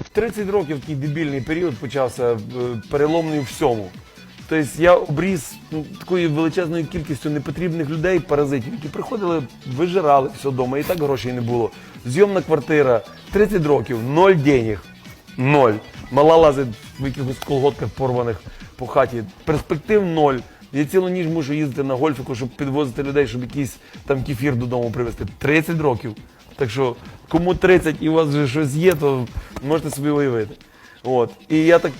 В 30 років такий дебільний період почався е, переломний у всьому. Тобто я обріз ну, такою величезною кількістю непотрібних людей, паразитів, які приходили, вижирали все вдома, і так грошей не було. Зйомна квартира, 30 років, ноль денег. Ноль. Мала лазить в якихось колготках порваних по хаті. Перспектив ноль. Я цілу ніч мушу їздити на гольфіку, щоб підвозити людей, щоб якийсь там кефір додому привезти. 30 років. Так що, кому 30 і у вас вже щось є, то можете собі уявити. От. І я так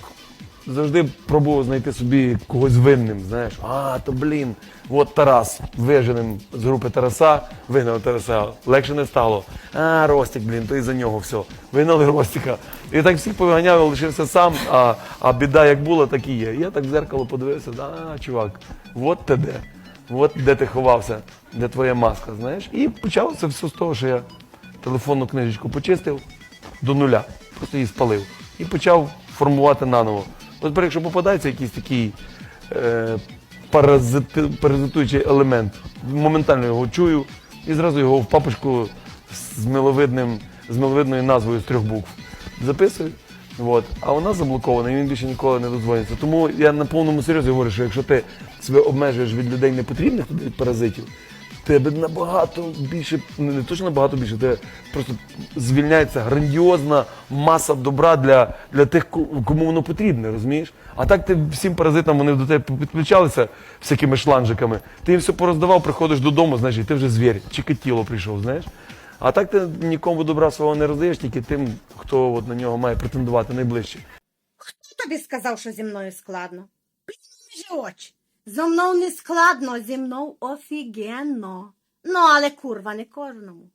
завжди пробував знайти собі когось винним. Знаєш, а, то блін, от Тарас, виженим з групи Тараса, вигнав Тараса, легше не стало. А, Ростик, блін, то і за нього все. Вигнали Ростика. І так всіх повиганяв, лишився сам, а, а біда як була, так і є. Я так в зеркало подивився, а, чувак, от ти де. От де ти ховався, де твоя маска, знаєш? І почалося все з того, що я телефонну книжечку почистив до нуля, просто її спалив. І почав формувати наново. От, якщо попадається якийсь такий е, паразити, паразитуючий елемент, моментально його чую і зразу його в папочку з миловидним, з миловидною назвою з трьох букв. Записую. От. А у нас заблоковано, і він більше ніколи не дозвониться. Тому я на повному серйозі говорю, що якщо ти себе обмежуєш від людей непотрібних, від паразитів, тебе набагато більше, ну, не точно набагато більше, тебе просто звільняється грандіозна маса добра для, для тих, кому воно потрібне, розумієш? А так ти всім паразитам вони до тебе підключалися всякими шланжиками. Ти їм все пороздавав, приходиш додому, знаєш, і ти вже звір, чикатіло прийшов, знаєш. А так ти нікому добра свого не роздаєш, тільки тим, хто от на нього має претендувати найближче. Хто тобі сказав, що зі мною складно? Блін, очі. Зо мною не складно, зі мною офігенно. Ну, але курва, не кожному.